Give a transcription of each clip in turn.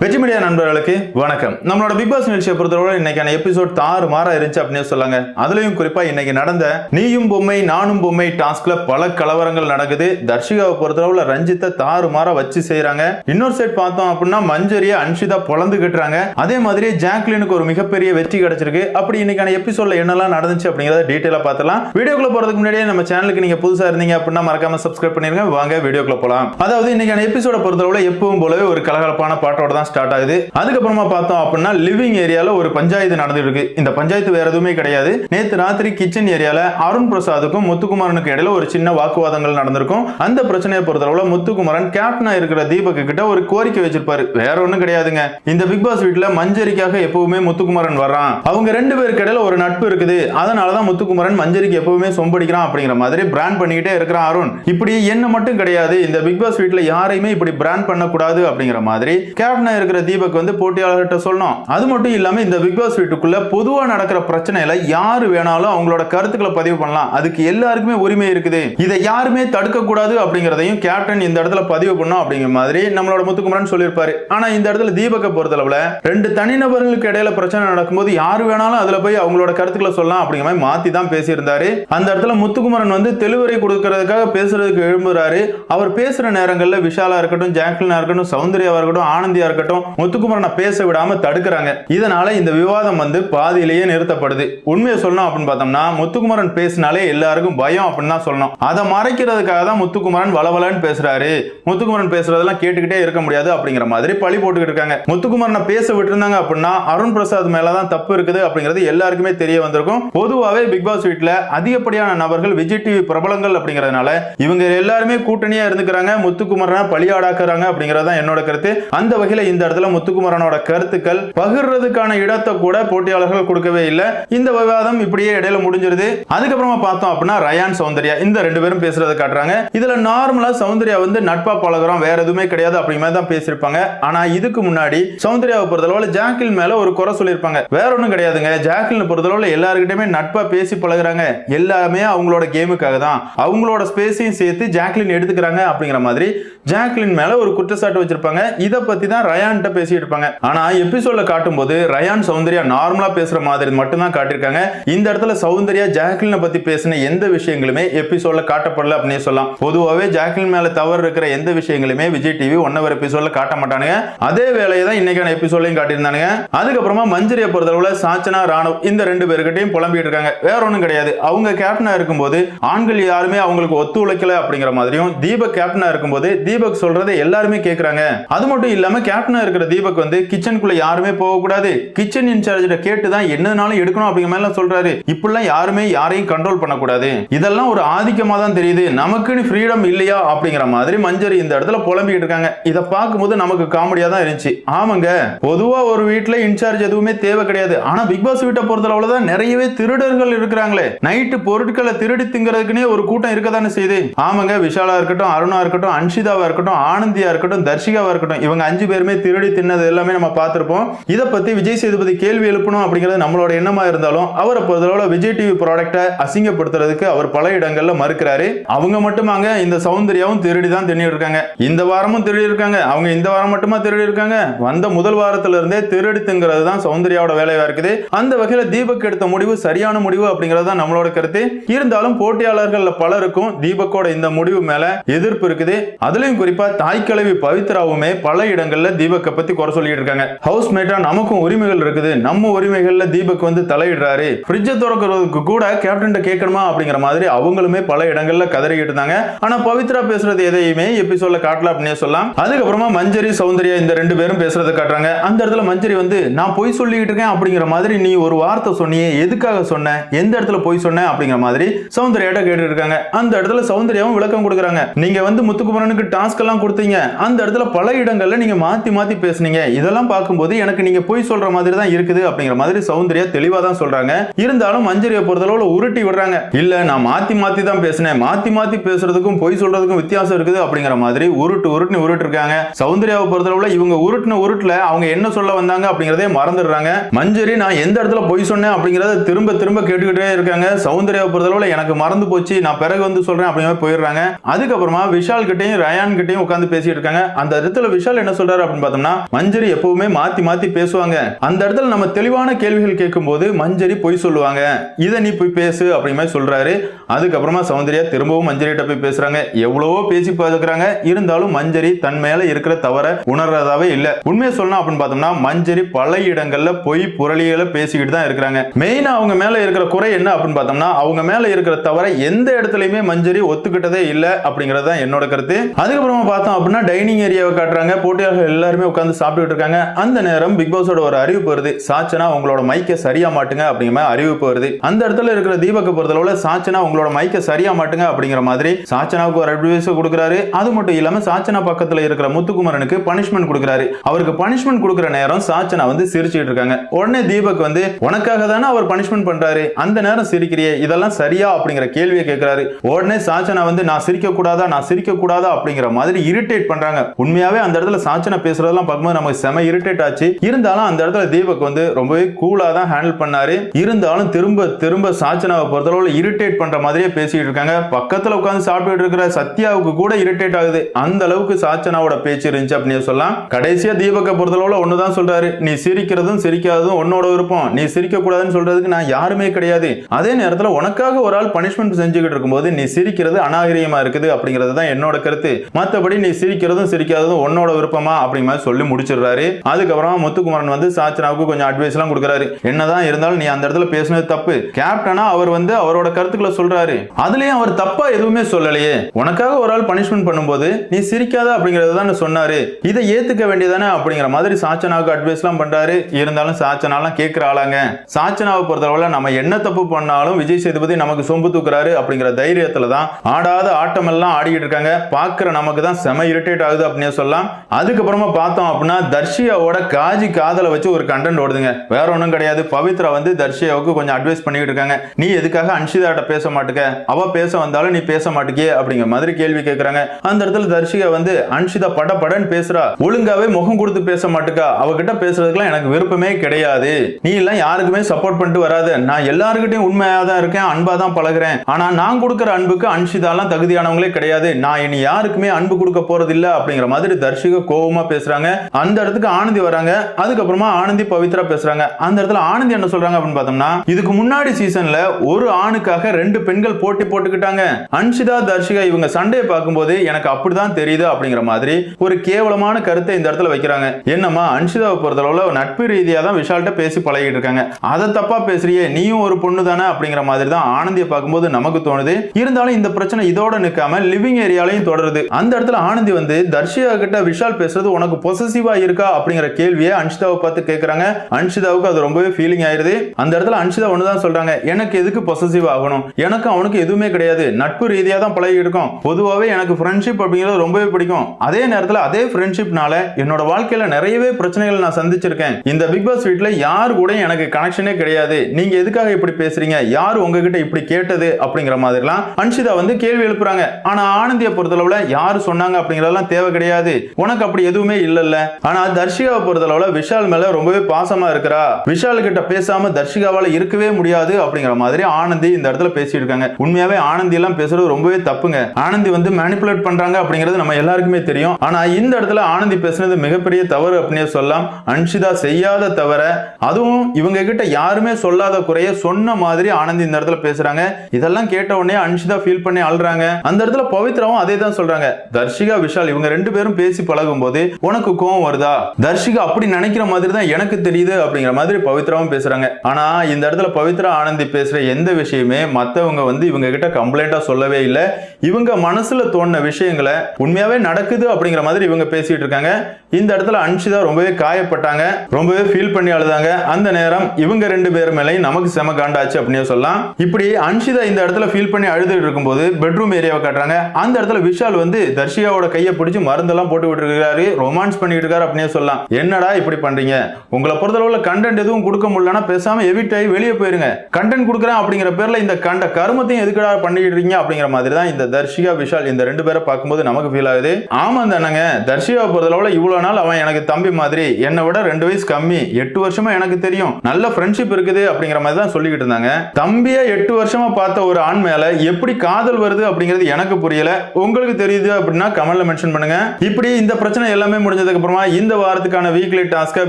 வெற்றி மீடியா நண்பர்களுக்கு வணக்கம். நம்மளோட பிக் பாஸ் நிகழ்ச்சியை பொறுத்தவரை இன்னைக்கான எபிசோட் தாறு மாறா இருந்துச்சு அப்படின்னு சொல்லாங்க. அதுலயும் குறிப்பா இன்னைக்கு நடந்த நீயும் பொம்மை நானும் பொம்மை டாஸ்க்ல பல கலவரங்கள் நடக்குது. தர்ஷிகாவை பொறுத்தளவுல ரஞ்சித்தை தாறு மாறா வச்சு செய்யறாங்க இன்னொரு சைட் பார்த்தோம் அப்படின்னா மஞ்சரிய அன்ஷிதா பொழந்துகிட்டுறாங்க. அதே மாதிரி ஜாக்லினுக்கு ஒரு மிகப்பெரிய வெற்றி கிடைச்சிருக்கு. அப்படி இன்னைக்கான எபிசோட்ல என்னெல்லாம் நடந்துச்சு அப்படிங்கறத டீட்டெயிலா பார்த்தலாம் வீடியோக்குள்ள போறதுக்கு முன்னாடியே நம்ம சேனலுக்கு நீங்க புதுசா இருந்தீங்க அப்படின்னா மறக்காம சப்ஸ்கிரைப் பண்ணிருங்க. வாங்க வீடியோக்குள்ள போலாம். அதாவது இன்னைக்கான எபிசோட பொறுத்தளவுல எப்பவும் போலவே ஒரு கலகலப்பான பாட்டோட தான் ஸ்டார்ட் ஆகுது. அதுக்கப்புறமா பார்த்தோம் அப்படின்னா லிவிங் ஏரியால ஒரு பஞ்சாயத்து நடந்துட்டு இருக்கு இந்த பஞ்சாயத்து வேற எதுவுமே கிடையாது. நேத்து ராத்திரி கிச்சன் ஏரியால அருண் பிரசாத்துக்கும் முத்துக்குமாரனுக்கு இடையில ஒரு சின்ன வாக்குவாதங்கள் நடந்திருக்கும். அந்த பிரச்சனையை பொறுத்தளவுல முத்துக்குமாரன் கேப்டனா இருக்கிற தீபக் கிட்ட ஒரு கோரிக்கை வச்சிருப்பாரு. வேற ஒண்ணும் கிடையாதுங்க. இந்த பிக் பாஸ் வீட்டுல மஞ்சரிக்காக எப்பவுமே முத்துக்குமாரன் வர்றான். அவங்க ரெண்டு பேருக்கு இடையில ஒரு நட்பு இருக்குது. அதனாலதான் முத்துக்குமாரன் மஞ்சரிக்கு எப்பவுமே சொம்படிக்கிறான் அப்படிங்கிற மாதிரி பிராண்ட் பண்ணிக்கிட்டே இருக்கிறான் அருண். இப்படி என்ன மட்டும் கிடையாது. இந்த பிக் பாஸ் வீட்டுல யாரையுமே இப்படி பிராண்ட் பண்ணக்கூடாது அப்படிங்கிற மாதிரி கேப்டனா இருக்கிற தீபக் வந்து போட்டியாளர்கிட்ட சொல்லணும். அது மட்டும் இல்லாமல் இந்த பிக் பாஸ் வீட்டுக்குள்ள பொதுவா நடக்கிற பிரச்சனையில யாரு வேணாலும் அவங்களோட கருத்துக்களை பதிவு பண்ணலாம். அதுக்கு எல்லாருக்குமே உரிமை இருக்குது. இதை யாருமே தடுக்க கூடாது அப்படிங்கறதையும் கேப்டன் இந்த இடத்துல பதிவு பண்ணும் அப்படிங்கிற மாதிரி நம்மளோட முத்துக்குமரன் சொல்லியிருப்பாரு. ஆனா இந்த இடத்துல தீபக்கை பொறுத்தளவுல ரெண்டு தனிநபர்களுக்கு இடையில பிரச்சனை நடக்கும்போது யார் வேணாலும் அதுல போய் அவங்களோட கருத்துக்களை சொல்லலாம் அப்படிங்கிற மாதிரி மாத்தி தான் பேசியிருந்தாரு. அந்த இடத்துல முத்துக்குமரன் வந்து தெளிவுரை கொடுக்கறதுக்காக பேசுறதுக்கு எழும்புறாரு. அவர் பேசுற நேரங்களில் விஷாலா இருக்கட்டும் ஜாக்லினா இருக்கட்டும் சௌந்தர்யாவா இருக்கட்டும் ஆனந்தியா இருக்கட்டும் முத்துக்குமரனை பேச விடாம தடுக்கிறாங்க. இதனால இந்த விவாதம் வந்து பாதியிலேயே நிறுத்தப்படுது. உண்மையை சொல்லணும் அப்படின்னு பார்த்தோம்னா முத்துக்குமரன் பேசினாலே எல்லாருக்கும் பயம் அப்படின்னு தான் சொல்லணும். அதை மறைக்கிறதுக்காக தான் முத்துக்குமரன் வளவலன்னு பேசுறாரு. முத்துக்குமரன் பேசுறதெல்லாம் கேட்டுக்கிட்டே இருக்க முடியாது அப்படிங்கிற மாதிரி பழி போட்டுக்கிட்டு இருக்காங்க. முத்துக்குமரனை பேச விட்டுருந்தாங்க அப்படின்னா அருண் பிரசாத் மேலதான் தப்பு இருக்குது அப்படிங்கிறது எல்லாருக்குமே தெரிய வந்திருக்கும். பொதுவாகவே பிக் பாஸ் வீட்டில் அதிகப்படியான நபர்கள் விஜய் டிவி பிரபலங்கள் அப்படிங்கறதுனால இவங்க எல்லாருமே கூட்டணியா இருந்துக்கிறாங்க முத்துக்குமரனை பலியாடாக்குறாங்க அப்படிங்கறது தான் என்னோட கருத்து. அந்த வகையில இந்த இடத்துல முத்துக்குமரனோட கருத்துக்கள் பகிர்றதுக்கான இடத்தை கூட போட்டியாளர்கள் கொடுக்கவே இல்லை. இந்த விவாதம் இப்படியே இடையில முடிஞ்சிருது. அதுக்கப்புறமா பார்த்தோம் அப்படின்னா ரயான் சௌந்தர்யா. இந்த ரெண்டு பேரும் பேசுறத காட்டுறாங்க. இதுல நார்மலா சௌந்தர்யா வந்து நட்பா பழகுறோம் வேற எதுவுமே கிடையாது அப்படி மாதிரி தான் பேசியிருப்பாங்க. ஆனா இதுக்கு முன்னாடி சௌந்தர்யாவை பொறுத்தளவுல ஜாக்கில் மேல ஒரு குறை சொல்லியிருப்பாங்க. வேற ஒன்றும் கிடையாதுங்க. ஜாக்கில் பொறுத்தளவுல எல்லாருக்கிட்டயுமே நட்பா பேசி பழகுறாங்க. எல்லாமே அவங்களோட கேமுக்காக தான். அவங்களோட ஸ்பேஸையும் சேர்த்து ஜாக்லின் எடுத்துக்கிறாங்க அப்படிங்கிற மாதிரி ஜாக்லின் மேல ஒரு குற்றச்சாட்டு வச்சிருப்பாங்க. இதை பத்தி தான் ரயான்கிட்ட பேசிட்டு இருப்பாங்க. ஆனா எபிசோட்ல காட்டும்போது ரயான் சௌந்தர்யா நார்மலா பேசுற மாதிரி மட்டும்தான் காட்டியிருக்காங்க. இந்த இடத்துல சௌந்தர்யா ஜாக்லினை பத்தி பேசின எந்த விஷயங்களுமே எபிசோட்ல காட்டப்படல அப்படின்னு சொல்லலாம். பொதுவாகவே ஜாக்லின் மேல தவறு இருக்கிற எந்த விஷயங்களுமே விஜய் டிவி ஒன் ஹவர் எபிசோட்ல காட்ட மாட்டானுங்க. அதே வேலையை தான் இன்னைக்கான எபிசோட்லையும் காட்டியிருந்தானுங்க. அதுக்கப்புறமா மஞ்சரியை பொறுத்தளவுல சாச்சனா ராணுவ இந்த ரெண்டு பேருக்கிட்டையும் புலம்பிட்டு இருக்காங்க. வேற ஒன்றும் கிடையாது. அவங்க கேப்டனா இருக்கும்போது ஆண்கள் யாருமே அவங்களுக்கு ஒத்துழைக்கல அப்படிங்கிற மாதிரியும் தீபக் கேப்டனா இருக்கும்போது தீபக் சொல்றதை எல்லாருமே கேட்கறாங்க அது மட்டும் இல்லாம கேப்டன் இருக்கிற தீபக் வந்து கிச்சனுக்குள்ள யாருமே போக கூடாது. கிச்சன் இன்சார்ஜ் கேட்டு தான் என்னனாலும் எடுக்கணும் அப்படிங்கிற மாதிரி எல்லாம் சொல்றாரு. இப்படிலாம் யாருமே யாரையும் கண்ட்ரோல் பண்ணக்கூடாது. இதெல்லாம் ஒரு ஆதிக்கமா தான் தெரியுது. நமக்குன்னு ஃப்ரீடம் இல்லையா அப்படிங்கிற மாதிரி மஞ்சரி இந்த இடத்துல புலம்பிட்டு இருக்காங்க. இதை பார்க்கும்போது நமக்கு காமெடியா தான் இருந்துச்சு. ஆமாங்க பொதுவா ஒரு வீட்டுல இன்சார்ஜ் எதுவுமே தேவை கிடையாது. ஆனா பிக் பாஸ் வீட்டை பொறுத்த அளவுலதான் நிறையவே திருடர்கள் இருக்கிறாங்களே. நைட்டு பொருட்களை திருடி திங்கிறதுக்குனே ஒரு கூட்டம் இருக்க தானே செய்யுது. ஆமாங்க விஷாலா இருக்கட்டும் அருணா இருக்கட்டும் அன்ஷிதாவா இருக்கட்டும் ஆனந்தியா இருக்கட்டும் தர்ஷிகாவா இருக்கட்டும் இவங்க அஞ்சு பேருமே திருடி தின்னது எல்லாமே நம்ம பார்த்துருப்போம். இதை பத்தி விஜய் சேதுபதி கேள்வி எழுப்பணும் அப்படிங்கிறது நம்மளோட எண்ணமா இருந்தாலும் அவரை பொறுத்தளவுல விஜய் டிவி ப்ராடக்டை அசிங்கப்படுத்துறதுக்கு அவர் பல இடங்கள்ல மறுக்கிறாரு. அவங்க மட்டுமாங்க இந்த சௌந்தர்யாவும் திருடி தான் தின்னிட்டு இருக்காங்க இந்த வாரமும் திருடி இருக்காங்க அவங்க இந்த வாரம் மட்டுமா திருடி இருக்காங்க வந்த முதல் வாரத்துல இருந்தே திருடித்துங்கிறது தான் சௌந்தர்யாவோட வேலையா இருக்குது. அந்த வகையில தீபக் எடுத்த முடிவு சரியான முடிவு அப்படிங்கிறது தான் நம்மளோட கருத்து. இருந்தாலும் போட்டியாளர்கள் பலருக்கும் தீபக்கோட இந்த முடிவு மேல எதிர்ப்பு இருக்குது. அதுலயும் குறிப்பா தாய்க்கிழவி பவித்ராவுமே பல இடங்கள்ல தீபக்கை பத்தி குறை சொல்லிட்டு இருக்காங்க. ஹவுஸ் மேட்டா நமக்கும் உரிமைகள் இருக்குது. நம்ம உரிமைகள்ல தீபக் வந்து தலையிடுறாரு. ஃப்ரிட்ஜை திறக்கிறதுக்கு கூட கேப்டன் கேட்கணுமா அப்படிங்கிற மாதிரி அவங்களுமே பல இடங்கள்ல கதறிக்கிட்டு இருந்தாங்க. ஆனா பவித்ரா பேசுறது எதையுமே எபிசோட்ல காட்டல அப்படின்னு சொல்லலாம். அதுக்கப்புறமா மஞ்சரி சௌந்தர்யா இந்த ரெண்டு பேரும் பேசுறத காட்டுறாங்க. அந்த இடத்துல மஞ்சரி வந்து நான் பொய் சொல்லிக்கிட்டு இருக்கேன் அப்படிங்கிற மாதிரி நீ ஒரு வார்த்தை சொன்னியே எதுக்காக சொன்ன? எந்த இடத்துல பொய் சொன்ன? அப்படிங்கிற மாதிரி சௌந்தர்யாட்ட கேட்டு இருக்காங்க. அந்த இடத்துல சௌந்தர்யாவும் விளக்கம் கொடுக்குறாங்க. நீங்க வந்து முத்துக்குமரனுக்கு டாஸ்க் எல்லாம் கொடுத்தீங்க. அந்த இடத்துல பல இடங்கள்ல நீங்க மாத்தி மாத்தி பேசுனீங்க. இதெல்லாம் பார்க்கும்போது எனக்கு நீங்க பொய் சொல்ற மாதிரி தான் இருக்குது அப்படிங்கிற மாதிரி சௌந்தர்யா தெளிவா தான் சொல்றாங்க. இருந்தாலும் மஞ்சரியை பொறுத்தளவுல உருட்டி விடுறாங்க. இல்ல நான் மாத்தி மாத்தி தான் பேசினேன். மாத்தி மாத்தி பேசுறதுக்கும் பொய் சொல்றதுக்கும் வித்தியாசம் இருக்குது அப்படிங்கிற மாதிரி உருட்டு உருட்டுன்னு உருட்டு இருக்காங்க சௌந்தர்யாவை பொறுத்தளவுல இவங்க உருட்டுன உருட்டுல அவங்க என்ன சொல்ல வந்தாங்க அப்படிங்கறதே மறந்துடுறாங்க. மஞ்சரி நான் எந்த இடத்துல பொய் சொன்னேன் அப்படிங்கறத திரும்ப திரும்ப கேட்டுக்கிட்டே இருக்காங்க. சௌந்தர்யாவை பொறுத்தளவுல எனக்கு மறந்து போச்சு. நான் பிறகு வந்து சொல்றேன் அப்படிங்கிற போயிடுறாங்க. அதுக்கப்புறமா விஷால் கிட்டையும் ரயான் கிட்டையும் உட்காந்து பேசிட்டு இருக்காங்க. அந்த இடத்துல விஷால் என்ன சொல்றாரு அப்படின்னு பார்த்தோம்னா மஞ்சரி எப்பவுமே மாத்தி மாத்தி பேசுவாங்க. அந்த இடத்துல நம்ம தெளிவான கேள்விகள் கேட்கும்போது மஞ்சரி பொய் சொல்லுவாங்க. இதை நீ போய் பேசு அப்படிங்கிற மாதிரி சொல்றாரு. அதுக்கப்புறமா சௌந்தர்யா திரும்பவும் மஞ்சரிட்ட போய் பேசுறாங்க. எவ்வளவோ பேசி பார்க்கறாங்க இருந்தாலும் மஞ்சரி தன் மேல இருக்கிற தவற உணர்றதாவே இல்ல. உண்மையை சொல்லணும் அப்படின்னு பார்த்தோம்னா மஞ்சரி பல இடங்கள்ல பொய் புரளிகளை பேசிக்கிட்டு தான் இருக்கிறாங்க. மெயினா அவங்க மேல இருக்கிற குறை என்ன அப்படின்னு பார்த்தோம்னா அவங்க மேல இருக்கிற தவறை எந்த இடத்துலயுமே மஞ்சரி ஒத்துக்கிட்டதே இல்ல அப்படிங்கறது தான் என்னோட கருத்து. அதுக்கப்புறமா பார்த்தோம் அப்படின்னா டைனிங் ஏரியாவை காட்டுறாங்க. போட்டியாளர்கள் எல்லாரும் உட்கார்ந்து சாப்பிட்டுட்டு இருக்காங்க. அந்த நேரம் பிக் பாஸோட ஒரு அறிவிப்பு வருது. சாச்சனா உங்களோட மைக்கை சரியா மாட்டுங்க அப்படிங்கிற மாதிரி அறிவிப்பு வருது. அந்த இடத்துல இருக்கிற தீபக்க பொறுத்தளவுல சாச்சனா உங்களோட மைக்கை சரியா மாட்டுங்க அப்படிங்கிற மாதிரி சாச்சனாவுக்கு ஒரு அட்வைஸ் கொடுக்குறாரு. அது மட்டும் இல்லாம சாச்சனா பக்கத்துல இருக்கிற முத்துக்குமரனுக்கு பனிஷ்மெண்ட் கொடுக்குறாரு. அவருக்கு பனிஷ்மெண்ட் கொடுக்குற நேரம் சாச்சனா வந்து சிரிச்சுட்டு இருக்காங்க. உடனே தீபக் வந்து உனக்காக தானே அவர் பனிஷ்மெண்ட் பண்றாரு? அந்த நேரம் சிரிக்கிறியே இதெல்லாம் சரியா? அப்படிங்கிற கேள்வியை கேட்கிறாரு உடனே சாச்சனா வந்து நான் சிரிக்க கூடாதா நான் சிரிக்க கூடாதா அப்படிங்கிற மாதிரி இரிட்டேட் பண்றாங்க. உண்மையாவே அந்த இடத்துல சாச்சனா பேசுறதெல்லாம் பார்க்கும்போது நமக்கு செம இரிட்டேட் ஆச்சு. இருந்தாலும் அந்த இடத்துல தீபக் வந்து ரொம்பவே கூலா தான் ஹேண்டில் பண்ணாரு. இருந்தாலும் திரும்ப திரும்ப சாச்சனாவை பொறுத்தளவுல இரிட்டேட் பண்ற மாதிரியே பேசிட்டு இருக்காங்க. பக்கத்துல உட்காந்து சாப்பிட்டுட்டு இருக்கிற சத்யாவுக்கு கூட இரிட்டேட் ஆகுது. அந்த அளவுக்கு சாச்சனாவோட பேச்சு இருந்துச்சு அப்படின்னு சொல்லலாம். கடைசியா தீபக்கை பொறுத்தளவுல ஒண்ணுதான் சொல்றாரு. நீ சிரிக்கிறதும் சிரிக்காததும் உன்னோட விருப்பம். நீ சிரிக்க கூடாதுன்னு சொல்றதுக்கு நான் யாருமே கிடையாது. அதே நேரத்துல உனக்காக ஒரு ஆள் பனிஷ்மெண்ட் செஞ்சுக்கிட்டு இருக்கும்போது நீ சிரிக்கிறது அநாகரிகமா இருக்குது அப்படிங்கிறது தான் என்னோட கருத்து. மத்தபடி நீ சிரிக்கிறதும் சிரிக்காததும் உன்னோட விருப்பமா அப்படிங்கிற சொல்லி முடிச்சிடுறாரு. அதுக்கப்புறமா முத்துக்குமரன் வந்து சாச்சனாவுக்கு கொஞ்சம் அட்வைஸ் எல்லாம் கொடுக்குறாரு. என்னதான் இருந்தாலும் நீ அந்த இடத்துல பேசினது தப்பு. கேப்டனா அவர் வந்து அவரோட கருத்துக்களை சொல்றாரு. அதுலயும் அவர் தப்பா எதுவுமே சொல்லலையே. உனக்காக ஒரு ஆள் பனிஷ்மெண்ட் பண்ணும்போது நீ சிரிக்காத அப்படிங்கறது தான் சொன்னாரு. இதை ஏத்துக்க வேண்டியதானே அப்படிங்கிற மாதிரி சாச்சனாவுக்கு அட்வைஸ் எல்லாம் பண்றாரு. இருந்தாலும் சாச்சனாலாம் கேட்கிற ஆளாங்க. சாச்சனாவை பொறுத்தளவுல நம்ம என்ன தப்பு பண்ணாலும் விஜய் சேதுபதி நமக்கு சொம்பு தூக்குறாரு அப்படிங்கிற தைரியத்துல தான் ஆடாத ஆட்டம் எல்லாம் ஆடிக்கிட்டு இருக்காங்க. பாக்குற நமக்கு தான் செம இரிட்டேட் ஆகுது அப்படின்னு சொல்லலாம். அதுக்கப்புறமா பார்த்தோம் அப்படின்னா தர்ஷியாவோட காஜி காதலை வச்சு ஒரு கண்டென்ட் ஓடுதுங்க. வேற ஒன்றும் கிடையாது. பவித்ரா வந்து தர்ஷியாவுக்கு கொஞ்சம் அட்வைஸ் பண்ணிக்கிட்டு இருக்காங்க. நீ எதுக்காக அன்ஷிதாட்ட பேச மாட்டுக்க? அவ பேச வந்தாலும் நீ பேச மாட்டுக்கே அப்படிங்கிற மாதிரி கேள்வி கேட்கறாங்க அந்த இடத்துல தர்ஷிகா வந்து அன்ஷிதா பட படன்னு பேசுறா. ஒழுங்காவே முகம் கொடுத்து பேச மாட்டுக்கா. அவகிட்ட பேசுறதுக்குலாம் எனக்கு விருப்பமே கிடையாது. நீ எல்லாம் யாருக்குமே சப்போர்ட் பண்ணிட்டு வராது. நான் எல்லாருக்கிட்டையும் உண்மையாக தான் இருக்கேன் அன்பா தான் பழகுறேன். ஆனா நான் கொடுக்குற அன்புக்கு அன்ஷிதாலாம் தகுதியானவங்களே கிடையாது. நான் இனி யாருக்குமே அன்பு கொடுக்க போறது இல்லை அப்படிங்கிற மாதிரி தர்ஷிகா கோபமா பேசுறாங்க. அந்த இடத்துக்கு ஆனந்தி வராங்க. அதுக்கப்புறமா ஆனந்தி பவித்ரா பேசுறாங்க. அந்த இடத்துல ஆனந்தி என்ன சொல்றாங்க அப்படின்னு பார்த்தோம்னா இதுக்கு முன்னாடி சீசன்ல ஒரு ஆணுக்காக ரெண்டு பெண்கள் போட்டி போட்டுக்கிட்டாங்க. அன்ஷிதா தர்ஷிகா இவங்க சண்டையை பார்க்கும்போது எனக்கு அப்படிதான் தெரியுது அப்படிங்கிற மாதிரி ஒரு கேவலமான கருத்தை இந்த இடத்துல வைக்கிறாங்க. என்னம்மா அன்ஷிதாவை பொறுத்தளவுல நட்பு ரீதியா தான் விஷால்கிட்ட பேசி பழகிட்டு இருக்காங்க. அதை தப்பா பேசுறியே நீயும் ஒரு பொண்ணு தானே அப்படிங்கிற மாதிரி தான் ஆனந்தியை பார்க்கும்போது நமக்கு தோணுது. இருந்தாலும் இந்த பிரச்சனை இதோட நிற்காம லிவிங் ஏரியாலையும் தொடருது. அந்த இடத்துல ஆனந்தி வந்து தர்ஷிகா கிட்ட விஷால் பேசுறது உனக்கு பொசசிவா இருக்கா அப்படிங்கிற கேள்வியை அன்ஷிதாவை பார்த்து கேட்கறாங்க அன்ஷிதாவுக்கு அது ரொம்பவே ஃபீலிங் ஆயிருது. அந்த இடத்துல அன்ஷிதா ஒண்ணுதான் சொல்றாங்க. எனக்கு எதுக்கு பொசசிவ் ஆகணும்? எனக்கு அவனுக்கு எதுவுமே கிடையாது. நட்பு ரீதியா தான் பழகி இருக்கும். பொதுவாகவே எனக்கு ஃப்ரெண்ட்ஷிப் அப்படிங்கிறது ரொம்பவே பிடிக்கும். அதே நேரத்தில் அதே ஃப்ரெண்ட்ஷிப்னால என்னோட வாழ்க்கையில நிறையவே பிரச்சனைகள் நான் சந்திச்சிருக்கேன். இந்த பிக் பாஸ் வீட்டில் யார் கூட எனக்கு கனெக்ஷனே கிடையாது. நீங்க எதுக்காக இப்படி பேசுறீங்க? யார் உங்ககிட்ட இப்படி கேட்டது? அப்படிங்கிற மாதிரிலாம் அன்ஷிதா வந்து கேள்வி எழுப்புறாங்க. ஆனா ஆனந்தியை பொறுத்தளவுல யார் சொன்னாங்க அப்படிங்கிறதெல்லாம் தேவை கிடையாது. உனக்கு அப்படி எதுவுமே இல்லல்ல. ஆனா தர்ஷிகாவை பொறுத்தளவுல விஷால் மேல ரொம்பவே பாசமா இருக்கிறா. விஷால் கிட்ட பேசாம தர்ஷிகாவால இருக்கவே முடியாது அப்படிங்கிற மாதிரி ஆனந்தி இந்த இடத்துல பேசிட்டு இருக்காங்க. உண்மையாவே ஆனந்தி எல்லாம் பேசுறது ரொம்பவே தப்புங்க. ஆனந்தி வந்து மேனிப்புலேட் பண்றாங்க அப்படிங்கிறது நம்ம எல்லாருக்குமே தெரியும். ஆனா இந்த இடத்துல ஆனந்தி பேசுனது மிகப்பெரிய தவறு அப்படின்னே சொல்லலாம். அன்ஷிதா செய்யாத தவிர அதுவும் இவங்க கிட்ட யாருமே சொல்லாத குறைய சொன்ன மாதிரி ஆனந்தி இந்த இடத்துல பேசுறாங்க. இதெல்லாம் கேட்ட உடனே அன்ஷிதா ஃபீல் பண்ணி அழுறாங்க. அந்த இடத்துல பவித்ராவும் அதே தான் சொல்றாங்க. தர்ஷிகா விஷால் இவங்க ரெண்டு பேரும் பேசி பழகும் போது உனக்கு கோவம் வருதா? தர்ஷிகா அப்படி நினைக்கிற மாதிரி தான் எனக்கு தெரியுது அப்படிங்கிற மாதிரி பவித்ராவும் பேசுறாங்க. ஆனா இந்த இடத்துல பவித்ரா ஆனந்தி பேசுற எந்த விஷயமே மத்தவங்க வந்து இவங்க கிட்ட கம்ப்ளைண்டா சொல்லவே இல்லை. இவங்க மனசுல தோணுன விஷயங்களை உண்மையாவே நடக்குது அப்படிங்கிற மாதிரி இவங்க பேசிட்டு இருக்காங்க. இந்த இடத்துல அன்ஷிதா ரொம்பவே காயப்பட்டாங்க. ரொம்பவே ஃபீல் பண்ணி அழுதாங்க. அந்த நேரம் இவங்க ரெண்டு பேர் மேலையும் நமக்கு செம காண்டாச்சு அப்படின்னு சொல்லலாம். இப்படி அன்ஷிதா இந்த இடத்துல ஃபீல் பண்ணி அழுதுட்டு இருக்கும்போது பெட்ரூம் ஏரியாவை காட்டுறாங்க. அந்த இடத்துல விஷால் வந்து தர்ஷிகாவோட கையை பிடிச்சி மருந்தெல்லாம் போட்டு விட்டு இருக்காரு கமெண்ட்ஸ் பண்ணிட்டு இருக்காரு சொல்லலாம். என்னடா இப்படி பண்றீங்க? உங்களை பொறுத்தளவுல கண்டென்ட் எதுவும் கொடுக்க முடியலன்னா பேசாம எவிட் ஆகி வெளியே போயிருங்க. கண்டென்ட் கொடுக்குறேன் அப்படிங்கிற பேர்ல இந்த கண்ட கருமத்தையும் எதுக்குடா பண்ணிட்டு இருக்கீங்க அப்படிங்கிற மாதிரி தான் இந்த தர்ஷிகா விஷால் இந்த ரெண்டு பேரை பார்க்கும்போது நமக்கு ஃபீல் ஆகுது. ஆமா தானங்க தர்ஷிகாவை பொறுத்தளவுல இவ்வளவு நாள் அவன் எனக்கு தம்பி மாதிரி. என்னை விட ரெண்டு வயசு கம்மி. எட்டு வருஷமா எனக்கு தெரியும். நல்ல ஃப்ரெண்ட்ஷிப் இருக்குது அப்படிங்கிற மாதிரி தான் சொல்லிக்கிட்டு இருந்தாங்க. தம்பியை எட்டு வருஷமா பார்த்த ஒரு ஆண் மேல எப்படி காதல் வருது அப்படிங்கிறது எனக்கு புரியல. உங்களுக்கு தெரியுது அப்படின்னா கமெண்ட்ல மென்ஷன் பண்ணுங்க. இப்படி இந்த பிரச்சனை எல்லாமே முடிஞ்சு முடிஞ்சதுக்கு அப்புறமா இந்த வாரத்துக்கான வீக்லி டாஸ்கை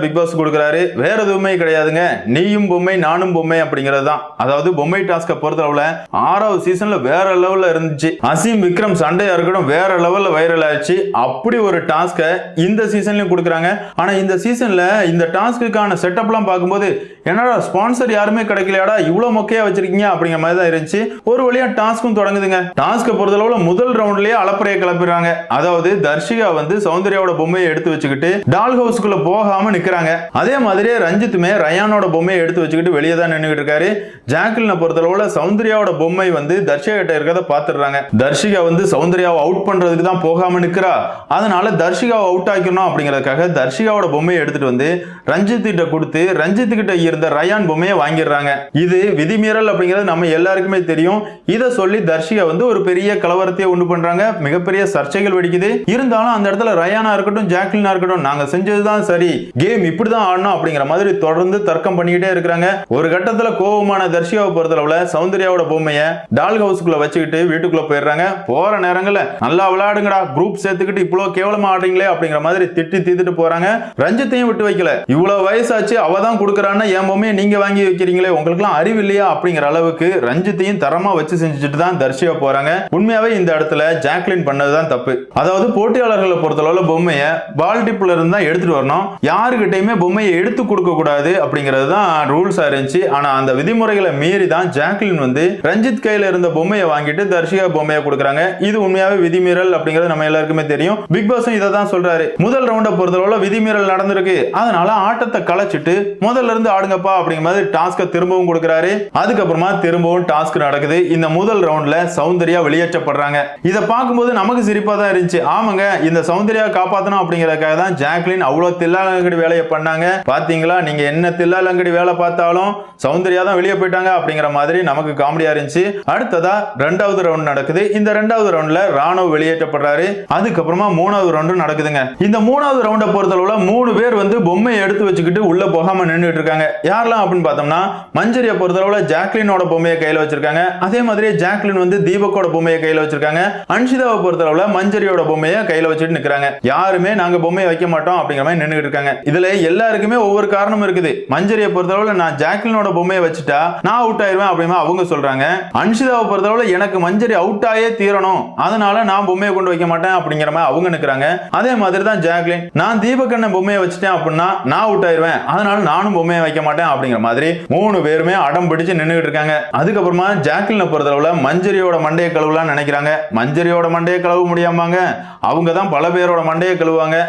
பிக் பாஸ் கொடுக்குறாரு. வேற எதுவுமே கிடையாதுங்க. நீயும் பொம்மை நானும் பொம்மை அப்படிங்கிறது தான். அதாவது பொம்மை டாஸ்கை பொறுத்தளவுல ஆறாவது சீசன்ல வேற லெவல்ல இருந்துச்சு. அசீம் விக்ரம் சண்டையா இருக்கட்டும் வேற லெவல்ல வைரல் ஆயிடுச்சு. அப்படி ஒரு டாஸ்கை இந்த சீசன்லயும் கொடுக்குறாங்க. ஆனா இந்த சீசன்ல இந்த டாஸ்க்குக்கான செட்டப்லாம் பார்க்கும்போது என்னடா ஸ்பான்சர் யாருமே கிடைக்கலையாடா இவ்வளவு மொக்கையா வச்சிருக்கீங்க அப்படிங்கிற மாதிரி தான் இருந்துச்சு. ஒரு வழியா டாஸ்க்கும் தொடங்குதுங்க. டாஸ்க்கை பொறுத்தளவுல முதல் ரவுண்ட்லயே அளப்பறையை கிளப்பிடுறாங்க. அதாவது தர்ஷிகா வந்து சௌந்தர்யாவோட பொம்மையை எடுத்து வச்சுக்கிட்டு டால் ஹவுஸ்க்குள்ள போகாம நிக்கிறாங்க. அதே மாதிரி ரஞ்சித்துமே ரயானோட பொம்மையை எடுத்து வச்சுக்கிட்டு வெளியே தான் நின்றுகிட்டு இருக்காரு. ஜாக்லினை பொறுத்தளவுல சௌந்தர்யாவோட பொம்மை வந்து தர்ஷிகா கிட்ட இருக்கிறத பாத்துடுறாங்க தர்ஷிகா வந்து சௌந்தர்யாவை அவுட் பண்றதுக்கு தான் போகாம நிக்கிறா. அதனால தர்ஷிகாவை அவுட் ஆக்கணும் அப்படிங்கறதுக்காக தர்ஷிகாவோட பொம்மையை எடுத்துட்டு வந்து ரஞ்சித் கிட்ட கொடுத்து ரஞ்சித் கிட்ட இருந்த ரயான் பொம்மையை வாங்கிடுறாங்க. இது விதிமீறல் அப்படிங்கிறது நம்ம எல்லாருக்குமே தெரியும். இதை சொல்லி தர்ஷிகா வந்து ஒரு பெரிய கலவரத்தையே உண்டு பண்றாங்க. மிகப்பெரிய சர்ச்சைகள் வெடிக்குது. இருந்தாலும் அந்த இடத்துல ரயானா இருக்கட்டும் ஜாக்லினா இருக்கட்டும் நாங்க செஞ்சதுதான் சரி. கேம் இப்படிதான் ஆடணும் அப்படிங்கிற மாதிரி தொடர்ந்து தர்க்கம் பண்ணிக்கிட்டே இருக்கிறாங்க. ஒரு கட்டத்துல கோபமான தர்ஷியாவை பொறுத்தளவுல சௌந்தர்யாவோட பொம்மைய டால் ஹவுஸ்க்குள்ள வச்சுக்கிட்டு வீட்டுக்குள்ள போயிடுறாங்க. போற நேரங்கள்ல நல்லா விளையாடுங்கடா குரூப் சேர்த்துக்கிட்டு இவ்வளவு கேவலமா ஆடுறீங்களே அப்படிங்கிற மாதிரி திட்டி தீத்துட்டு போறாங்க. ரஞ்சித்தையும் விட்டு வைக்கல. இவ்வளவு வயசாச்சு அவ தான் கொடுக்குறான்னு என் பொம்மையை நீங்க வாங்கி வைக்கிறீங்களே உங்களுக்குலாம் அறிவு இல்லையா அப்படிங்கிற அளவுக்கு ரஞ்சித்தையும் தரமா வச்சு செஞ்சுட்டு தான் தர்ஷியா போறாங்க. உண்மையாவே இந்த இடத்துல ஜாக்லின் பண்ணதுதான் தப்பு. அதாவது போட்டியாளர்களை பொறுத்தளவுல பொம்மைய பால் டிப்பில் இருந்து தான் எடுத்துட்டு வரணும். யாருக்கிட்டையுமே பொம்மையை எடுத்து கொடுக்க கூடாது அப்படிங்கிறது தான் ரூல்ஸா இருந்துச்சு. ஆனா அந்த விதிமுறைகளை மீறி தான் ஜாக்லின் வந்து ரஞ்சித் கையில இருந்த பொம்மையை வாங்கிட்டு தர்ஷிகா பொம்மையை கொடுக்குறாங்க. இது உண்மையாவே விதிமீறல் அப்படிங்கிறது நம்ம எல்லாருக்குமே தெரியும். பிக் பாஸும் இதை தான் சொல்றாரு. முதல் ரவுண்டை பொறுத்தளவுல விதிமீறல் நடந்திருக்கு. அதனால ஆட்டத்தை கலைச்சிட்டு முதல்ல இருந்து ஆடுங்கப்பா அப்படிங்கிற மாதிரி டாஸ்கை திரும்பவும் கொடுக்குறாரு. அதுக்கப்புறமா திரும்பவும் டாஸ்க் நடக்குது. இந்த முதல் ரவுண்ட்ல சௌந்தர்யா வெளியேற்றப்படுறாங்க. இதை பார்க்கும்போது நமக்கு சிரிப்பா தான் இருந்துச்சு. ஆமாங்க இந்த சௌந்தர்யா காப்பாத்தணும் அப்படிங்கறதுக்காக தான் ஜாக்லின் அவ்வளவு தில்லாலங்கடி வேலையை பண்ணாங்க. பாத்தீங்களா? நீங்க என்ன தில்லாலங்கடி வேலை பார்த்தாலும் சௌந்தர்யா தான் வெளியே போயிட்டாங்க அப்படிங்கிற மாதிரி நமக்கு காமெடியா இருந்துச்சு. அடுத்ததா ரெண்டாவது ரவுண்ட் நடக்குது. இந்த ரெண்டாவது ரவுண்ட்ல ராணுவ வெளியேற்றப்படுறாரு. அதுக்கப்புறமா மூணாவது ரவுண்டு நடக்குதுங்க. இந்த மூணாவது ரவுண்டை பொறுத்தளவுல மூணு பேர் வந்து பொம்மையை எடுத்து வச்சுக்கிட்டு உள்ள போகாம நின்றுட்டு இருக்காங்க. யாரெல்லாம் அப்படின்னு பார்த்தோம்னா மஞ்சரியை பொறுத்தளவுல ஜாக்லினோட பொம்மையை கையில வச்சிருக்காங்க. அதே மாதிரி ஜாக்லின் வந்து தீபக்கோட பொம்மையை கையில வச்சிருக்காங்க. அன்ஷிதாவை பொறுத்தளவுல மஞ்சரியோட பொம்மையை கையில வச்சுட்டு நிக்கிறாங்க. யாருமே நாங்கள் பொம்மையை வைக்க மாட்டோம் அப்படிங்கிற மாதிரி நின்றுட்டு இருக்காங்க. இதில் எல்லாருக்குமே ஒவ்வொரு காரணம் இருக்குது. மஞ்சரியை பொறுத்தளவில் நான் ஜாக்லினோட பொம்மையை வச்சுட்டா நான் அவுட் ஆயிருவேன் அப்படின்னு அவங்க சொல்கிறாங்க அன்ஷிதாவை பொறுத்தளவில் எனக்கு மஞ்சரி அவுட் ஆயே தீரணும். அதனால நான் பொம்மையை கொண்டு வைக்க மாட்டேன் அப்படிங்கிற மாதிரி அவங்க நிற்கிறாங்க அதே மாதிரி தான் ஜாக்லின். நான் தீபக்கண்ணன் பொம்மையை வச்சுட்டேன் அப்படின்னா நான் அவுட் ஆயிருவேன். அதனால நானும் பொம்மையை வைக்க மாட்டேன் அப்படிங்கிற மாதிரி மூணு பேருமே அடம் பிடிச்சு நின்றுட்டு இருக்காங்க. அதுக்கப்புறமா ஜாக்லினை பொறுத்தளவுல மஞ்சரியோட மண்டையை கழுவுலாம் நினைக்கிறாங்க. மஞ்சரியோட மண்டையை கழுவ முடியாமாங்க? அவங்க தான் பல பேரோட மண்டையை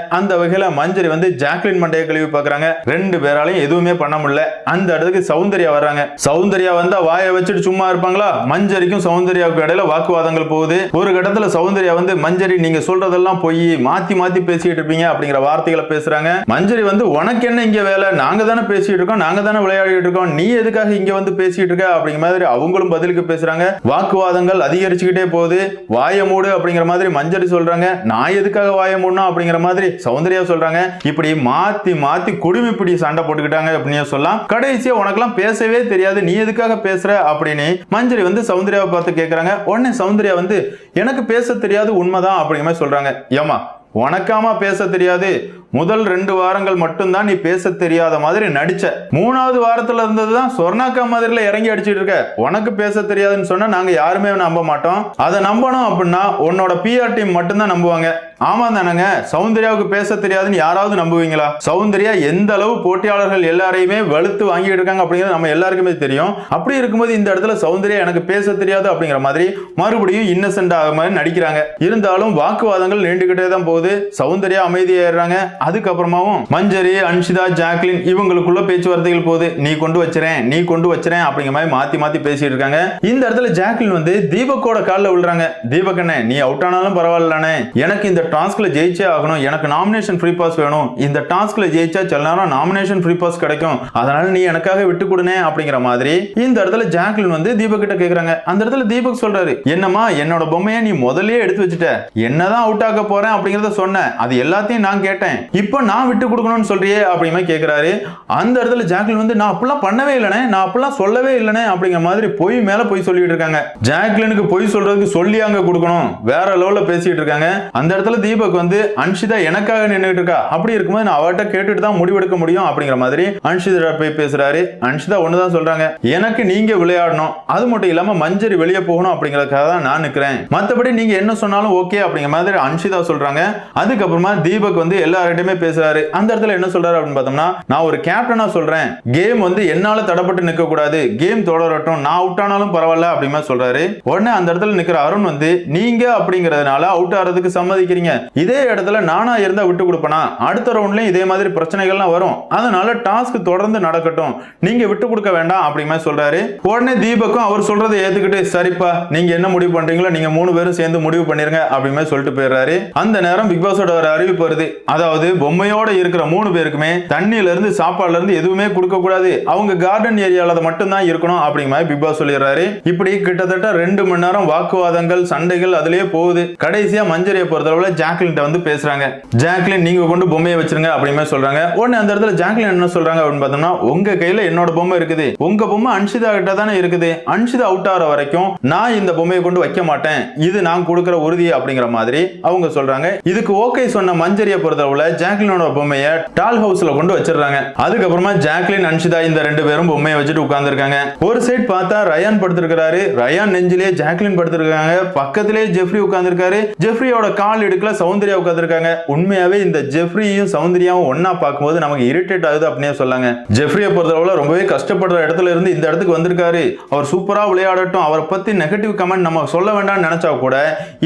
அந்த வகையில மஞ்சரி வந்து ஜாக்லின் மண்டைய கழுவி பார்க்குறாங்க. ரெண்டு பேராலையும் எதுவுமே பண்ண முடியல. அந்த இடத்துக்கு சௌந்தர்யா வர்றாங்க. சௌந்தர்யா வந்தா வாயை வச்சுட்டு சும்மா இருப்பாங்களா? மஞ்சரிக்கும் சௌந்தர்யாவுக்கு இடையில வாக்குவாதங்கள் போகுது. ஒரு கட்டத்துல சௌந்தர்யா வந்து மஞ்சரி நீங்க சொல்றதெல்லாம் போய் மாத்தி மாத்தி பேசிட்டு இருப்பீங்க அப்படிங்கிற வார்த்தைகளை பேசுறாங்க. மஞ்சரி வந்து உனக்கு என்ன இங்க வேலை? நாங்க தானே பேசிட்டு இருக்கோம். நாங்க தானே விளையாடிட்டு இருக்கோம். நீ எதுக்காக இங்க வந்து பேசிட்டு இருக்க? அப்படிங்கிற மாதிரி அவங்களும் பதிலுக்கு பேசுறாங்க. வாக்குவாதங்கள் அதிகரிச்சுக்கிட்டே போகுது. வாய மூடு அப்படிங்கிற மாதிரி மஞ்சரி சொல்றாங்க. நான் எதுக்காக வாய மூடணும்? அப்படிங்கிற மாதிரி சௌந்தர்யா சொல்றாங்க. இப்படி மாத்தி மாத்தி குடுமிப்பிடி சண்டை போட்டுக்கிட்டாங்க அப்படின்னு சொல்லலாம். கடைசியா உனக்கெல்லாம் பேசவே தெரியாது. நீ எதுக்காக பேசுற அப்படின்னு மஞ்சரி வந்து சௌந்தர்யாவை பார்த்து கேட்கறாங்க உடனே சௌந்தர்யா வந்து எனக்கு பேச தெரியாது உண்மைதான் அப்படிங்கிற மாதிரி சொல்றாங்க. ஏமா உனக்காமா பேச தெரியாது? முதல் ரெண்டு வாரங்கள் மட்டும்தான் நீ பேச தெரியாத மாதிரி நடிச்ச. மூணாவது வாரத்துல இருந்தது தான் சொர்ணாக்கா மாதிரில இறங்கி அடிச்சிட்டு இருக்க. உனக்கு பேச தெரியாதுன்னு சொன்னா நாங்க யாருமே நம்ப மாட்டோம். அதை நம்பணும் அப்படின்னா உன்னோட பிஆர் டீம் மட்டும்தான் நம்புவாங்க. ஆமா தானங்க சௌந்தர்யாவுக்கு பேச தெரியாதுன்னு யாராவது நம்புவீங்களா? சௌந்தர்யா எந்த அளவு போட்டியாளர்கள் எல்லாரையுமே வலுத்து வாங்கிட்டு இருக்காங்க அப்படிங்கிறது நம்ம எல்லாருக்குமே தெரியும். அப்படி இருக்கும்போது இந்த இடத்துல சௌந்தர்யா எனக்கு பேச தெரியாது அப்படிங்கிற மாதிரி மறுபடியும் இன்னசென்ட் ஆக மாதிரி நடிக்கிறாங்க. இருந்தாலும் வாக்குவாதங்கள் நீண்டுகிட்டே தான் போகுது. சௌந்தர்யா அமைதியாயிடுறாங்க. அதுக்கப்புறமாவும் மஞ்சரி அன்ஷிதா ஜாக்லின் இவங்களுக்குள்ள பேச்சுவார்த்தைகள் போகுது. நீ கொண்டு வச்சுறேன் நீ கொண்டு வச்சுறேன் அப்படிங்கிற மாதிரி மாத்தி மாத்தி பேசிட்டு இருக்காங்க. இந்த இடத்துல ஜாக்லின் வந்து தீபக்கோட காலில் விழுறாங்க. தீபக் நீ அவுட் ஆனாலும் பரவாயில்லண்ணே. எனக்கு இந்த டாஸ்க்ல ஜெயிச்சே ஆகணும். எனக்கு நாமினேஷன் ஃப்ரீ பாஸ் வேணும். இந்த டாஸ்கில் ஜெயிச்சா சில நேரம் நாமினேஷன் ஃப்ரீ பாஸ் கிடைக்கும். அதனால நீ எனக்காக விட்டு கொடுனே அப்படிங்கிற மாதிரி இந்த இடத்துல ஜாக்லின் வந்து தீபக் கிட்ட கேட்குறாங்க அந்த இடத்துல தீபக் சொல்றாரு என்னம்மா என்னோட பொம்மையை நீ முதல்லயே எடுத்து வச்சுட்ட. என்னதான் அவுட் ஆக போறேன் அப்படிங்கறத சொன்னேன் அது எல்லாத்தையும் நான் கேட்டேன். இப்போ நான் விட்டு கொடுக்கணும்னு சொல்றியே அப்படிமா கேட்கிறாரு அந்த இடத்துல ஜாக்லின் வந்து நான் அப்படிலாம் பண்ணவே இல்லைனே நான் அப்படிலாம் சொல்லவே இல்லைனே அப்படிங்கிற மாதிரி பொய் மேல பொய் சொல்லிட்டு இருக்காங்க. ஜாக்லினுக்கு பொய் சொல்றதுக்கு சொல்லி அங்க கொடுக்கணும். வேற லெவல்ல பேசிட்டு இருக்காங்க. அந்த இடத்துல தீபக் வந்து அன்ஷிதா எனக்காக நின்றுட்டு இருக்கா அப்படி இருக்கும்போது நான் அவர்கிட்ட கேட்டுட்டு தான் முடிவெடுக்க முடியும் அப்படிங்கிற மாதிரி அன்ஷிதா போய் பேசுறாரு. அன்ஷிதா ஒண்ணுதான் சொல்றாங்க. எனக்கு நீங்க விளையாடணும். அது மட்டும் இல்லாம மஞ்சரி வெளியே போகணும் அப்படிங்கறதுக்காக தான் நான் நிக்கிறேன். மத்தபடி நீங்க என்ன சொன்னாலும் ஓகே அப்படிங்கிற மாதிரி அன்ஷிதா சொல்றாங்க. அதுக்கப்புறமா தீபக் வந்து எல்லார்கிட்டயுமே பேசுறாரு. அந்த இடத்துல என்ன சொல்றாரு அப்படின்னு பார்த்தோம்னா நான் ஒரு கேப்டனா சொல்றேன். கேம் வந்து என்னால தடப்பட்டு நிக்க கூடாது கேம் தொடரட்டும். நான் அவுட் ஆனாலும் பரவாயில்ல அப்படிமா சொல்றாரு. உடனே அந்த இடத்துல நிக்கிற அருண் வந்து நீங்க அப்படிங்கறதுனால அவுட் ஆறதுக்கு சம்மதிக்கிறீங்க. இதே இடத்துல நானா இருந்தா விட்டு கொடுப்பனா? அடுத்த ரவுண்ட்லயும் இதே மாதிரி பிரச்சனைகள்லாம் வரும். அதனால டாஸ்க் தொடர்ந்து நடக்கட்டும். நீங்க விட்டு கொடுக்க வேண்டாம் அப்படிமா சொல்றாரு. உடனே தீபக்கும் அவர் சொல்றதை ஏத்துக்கிட்டு சரிப்பா நீங்க என்ன முடிவு பண்றீங்களோ நீங்க மூணு பேரும் சேர்ந்து முடிவு பண்ணிருங்க அப்படிமே சொல்லிட்டு போயிடுறாரு. அந்த நேரம் பிக் பாஸோட ஒரு அறிவிப்பு வருது. அதாவது பொம்மையோட இருக்கிற மூணு பேருக்குமே தண்ணியில இருந்து சாப்பாடுல இருந்து எதுவுமே கொடுக்க கூடாது. அவங்க கார்டன் ஏரியால மட்டும்தான் இருக்கணும் அப்படிங்கிற மாதிரி பிக் பாஸ் சொல்லிடுறாரு. இப்படி கிட்டத்தட்ட ரெண்டு மணி நேரம் வாக்குவாதங்கள் சண்டைகள் அதுலயே போகுது. கடைசியா மஞ்சரியை பொறுத்தளவுல ஜாக்லின் வந்து பேசுறாங்க. ஜாக்லின் நீங்க கொண்டு பொம்மையை வச்சிருங்க அப்படிமே சொல்றாங்க. உடனே அந்த இடத்துல ஜாக்லின் என்ன சொல்றாங்க அப்படின்னு பார்த்தோம்னா உங்க கையில என்னோட பொம்மை இருக்குது. உங்க பொம்மை அன்ஷிதா கிட்ட தானே இருக்குது. அன்ஷிதா அவுட் ஆகிற வரைக்கும் நான் இந்த பொம்மையை கொண்டு வைக்க மாட்டேன். இது நான் கொடுக்குற உறுதி அப்படிங்கிற மாதிரி அவங்க சொல்றாங்க. இதுக்கு ஓகே சொன்ன மஞ்சரியை பொறுத்தளவுல ஜாக்லினோட பொம்மையை டால் ஹவுஸ்ல கொண்டு வச்சிடுறாங்க. அதுக்கப்புறமா ஜாக்லின் அன்ஷிதா இந்த ரெண்டு பேரும் பொம்மையை வச்சுட்டு உட்கார்ந்துருக்காங்க. ஒரு சைட் பார்த்தா ரயான் படுத்திருக்கிறாரு. ரயான் நெஞ்சிலே ஜாக்லின் படுத்திருக்காங்க. பக்கத்திலே ஜெஃப்ரி உட்கார்ந்துருக்காரு. ஜெஃப்ரியோட கால் இடத்துல சௌந்தர்யா உட்காந்துருக்காங்க உண்மையாவே இந்த ஜெஃப்ரியும் சௌந்தர்யாவும் ஒன்னா பார்க்கும்போது நமக்கு இரிட்டேட் ஆகுது அப்படின்னே சொல்லாங்க. ஜெஃப்ரியை பொறுத்தளவுல ரொம்பவே கஷ்டப்படுற இடத்துல இருந்து இந்த இடத்துக்கு வந்திருக்காரு. அவர் சூப்பரா விளையாடட்டும். அவரை பத்தி நெகட்டிவ் கமெண்ட் நம்ம சொல்ல வேண்டாம்னு நினைச்சா கூட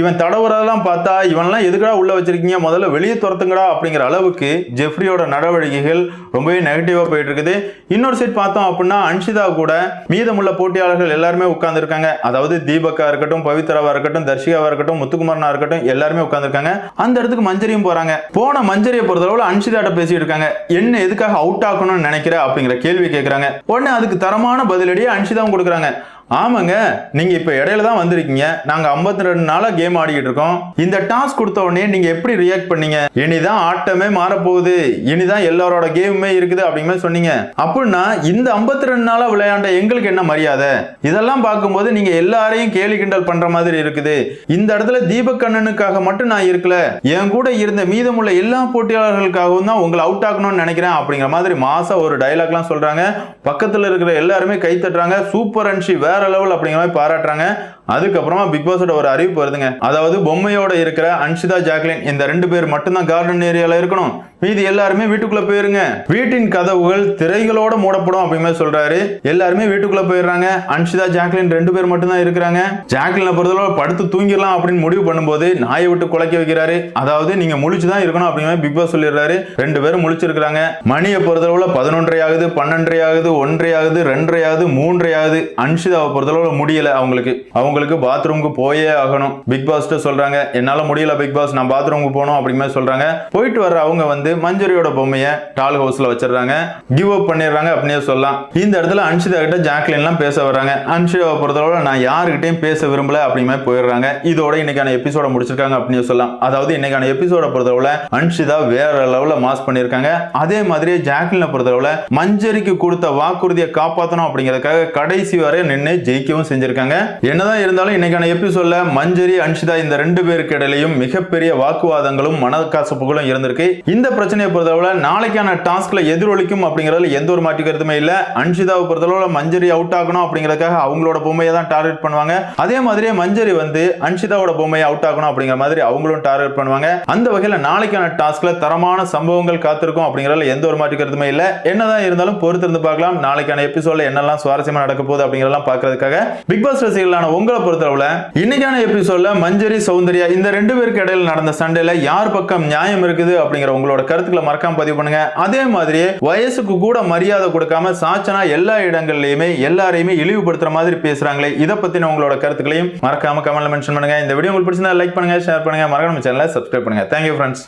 இவன் தடவுறதெல்லாம் பார்த்தா இவன்லாம் எதுக்குடா உள்ள வச்சிருக்கீங்க? முதல்ல வெளியே துரத்துங்கடா அப்படிங்கிற அளவுக்கு ஜெஃப்ரியோட நடவடிக்கைகள் ரொம்பவே நெகட்டிவா போயிட்டு இருக்குது இன்னொரு சைட் பார்த்தோம் அப்படின்னா அன்ஷிதா கூட மீதமுள்ள போட்டியாளர்கள் எல்லாருமே உட்கார்ந்துருக்காங்க. அதாவது தீபக்கா இருக்கட்டும் பவித்ராவா இருக்கட்டும் தர்ஷிகாவா இருக்கட்டும் முத்துக்குமாரனா இருக்கட்டும் எல்லாருமே உட்காந்துருக்காங்க அந்த இடத்துக்கு மஞ்சரியும் போறாங்க. போன மஞ்சரியை பொறுத்தளவுல அன்ஷிதாட்ட பேசிட்டு இருக்காங்க என்ன எதுக்காக அவுட் ஆகணும்னு நினைக்கிற அப்படிங்கிற கேள்வி கேட்கறாங்க உடனே அதுக்கு தரமான பதிலடியை அன்ஷிதாவும் கொடுக்குறாங்க. ஆமாங்க. நீங்க இப்ப இடையில தான் வந்திருக்கீங்க. நாங்க 52 ரெண்டு நாளா கேம் ஆடிக்கிட்டு இருக்கோம். இந்த டாஸ்க் கொடுத்த உடனே நீங்க எப்படி ரியாக்ட் பண்ணீங்க? இனிதான் ஆட்டமே மாறப்போகுது. இனிதான் எல்லாரோட கேமுமே இருக்குது அப்படிங்கிற சொன்னீங்க. அப்படின்னா இந்த 52 ரெண்டு நாளா விளையாண்ட எங்களுக்கு என்ன மரியாதை? இதெல்லாம் பார்க்கும்போது நீங்க எல்லாரையும் கேலி கிண்டல் பண்ற மாதிரி இருக்குது. இந்த இடத்துல தீபக் கண்ணனுக்காக மட்டும் நான் இருக்கல. என் கூட இருந்த மீதமுள்ள எல்லா போட்டியாளர்களுக்காகவும் தான் உங்களை அவுட் ஆகணும்னு நினைக்கிறேன் அப்படிங்கிற மாதிரி மாசா ஒரு டைலாக்லாம் சொல்றாங்க. பக்கத்தில் இருக்கிற எல்லாருமே கை தட்டுறாங்க. சூப்பர் அன்ஷி வேற லெவல் அப்படிங்கிற மாதிரி பாராட்டுறாங்க. அதுக்கப்புறமா பிக் பாஸோட ஒரு அறிவிப்பு வருதுங்க. அதாவது பொம்மையோட இருக்கிற அன்ஷிதா ஜாக்லின் இந்த ரெண்டு பேர் மட்டும்தான் கார்டன் ஏரியால இருக்கணும். மீதி எல்லாருமே வீட்டுக்குள்ள போயிருங்க. வீட்டின் கதவுகள் திரைகளோட மூடப்படும் அப்படின்னு சொல்றாரு. எல்லாருமே வீட்டுக்குள்ள போயிடுறாங்க. அன்ஷிதா ஜாக்லின் ரெண்டு பேர் மட்டும்தான் இருக்கிறாங்க. ஜாக்லின் பொறுத்தளவு படுத்து தூங்கிடலாம் அப்படின்னு முடிவு பண்ணும்போது நாயை விட்டு குலைக்க வைக்கிறாரு. அதாவது நீங்க முழிச்சு தான் இருக்கணும் அப்படிங்கிற பிக் பாஸ் சொல்லிடுறாரு. ரெண்டு பேரும் முழிச்சிருக்கிறாங்க. மணியை பொறுத்தளவுல பதினொன்றரை ஆகுது பன்னெண்டரை ஆகுது ஒன்றரை ஆகுது ரெண்டரை ஆகுது மூன்றரை ஆகுது. அன்ஷிதாவை பொறுத்தளவுல முடியல அவங்களுக்கு. அவங்க அவங்களுக்கு பாத்ரூமுக்கு போயே ஆகணும். பிக் பாஸ் சொல்றாங்க என்னால முடியல பிக் பாஸ் நான் பாத்ரூமுக்கு போகணும் அப்படிங்கிற சொல்றாங்க. போயிட்டு வர்ற அவங்க வந்து மஞ்சரியோட பொம்மையை டால் ஹவுஸ்ல வச்சிடுறாங்க. கிவ் அப் பண்ணிடுறாங்க அப்படின்னே சொல்லலாம். இந்த இடத்துல அன்ஷிதா கிட்ட ஜாக்லின்லாம் பேச வர்றாங்க. அன்ஷிதாவை பொறுத்தளவு நான் யாருக்கிட்டையும் பேச விரும்பல அப்படிமே போயிடுறாங்க. இதோட இன்னைக்கான எபிசோட முடிச்சிருக்காங்க அப்படின்னு சொல்லலாம். அதாவது இன்னைக்கான எபிசோட பொறுத்தளவுல அன்ஷிதா வேற லெவல்ல மாஸ் பண்ணியிருக்காங்க. அதே மாதிரி ஜாக்லினை பொறுத்தளவுல மஞ்சரிக்கு கொடுத்த வாக்குறுதியை காப்பாற்றணும் அப்படிங்கிறதுக்காக கடைசி வரை நின்று ஜெயிக்கவும் செஞ்சிருக்காங்க. என்னதான் இருந்தாலும் இன்னைக்கான எபிசோட்ல மஞ்சரி அன்ஷிதா இந்த ரெண்டு பேருக்கு இடையிலையும் மிகப்பெரிய வாக்குவாதங்களும் மனக்கசப்புகளும் இருந்திருக்கு. இந்த பிரச்சனையை பொறுத்தளவுல நாளைக்கான டாஸ்க்ல எதிரொலிக்கும் அப்படிங்கறதுல எந்த ஒரு மாற்று கருத்துமே இல்ல. அன்ஷிதாவை பொறுத்தளவுல மஞ்சரி அவுட் ஆகணும் அப்படிங்கறதுக்காக அவங்களோட பொம்மையை தான் டார்கெட் பண்ணுவாங்க. அதே மாதிரியே மஞ்சரி வந்து அன்ஷிதாவோட பொம்மையை அவுட் ஆகணும் அப்படிங்கிற மாதிரி அவங்களும் டார்கெட் பண்ணுவாங்க. அந்த வகையில நாளைக்கான டாஸ்க்ல தரமான சம்பவங்கள் காத்திருக்கும் அப்படிங்கறதுல எந்த ஒரு மாற்று கருத்துமே இல்ல. என்னதான் இருந்தாலும் பொறுத்திருந்து பார்க்கலாம். நாளைக்கான எபிசோட்ல என்னெல்லாம் சுவாரஸ்யமா நடக்க போகுது அப்படிங்கறதெல்லாம் பாக்குறதுக்காக பிக் பாஸ் ரசிகர்களான உங்களை பொறுத்தளவுல இன்னைக்கான எபிசோட்ல மஞ்சரி சௌந்தர்யா இந்த ரெண்டு பேருக்கு இடையில நடந்த சண்டையில யார் பக்கம் நியாயம் இருக்குது அப்படிங்கிற உங்களோட கருத்துக்களை மறக்காம பதிவு பண்ணுங்க. அதே மாதிரியே வயசுக்கு கூட மரியாதை கொடுக்காம சாச்சனா எல்லா இடங்கள்லயுமே எல்லாரையுமே இழிவுபடுத்துற மாதிரி பேசுறாங்களே இதை பத்தின உங்களோட கருத்துக்களையும் மறக்காம கமெண்ட்ல மென்ஷன் பண்ணுங்க. இந்த வீடியோ உங்களுக்கு பிடிச்சிருந்தா லைக் பண்ணுங்க ஷேர் பண்ணுங்க. மறக்காம சேனலை சப்ஸ்கிரைப் பண்ணுங்க. Thank you friends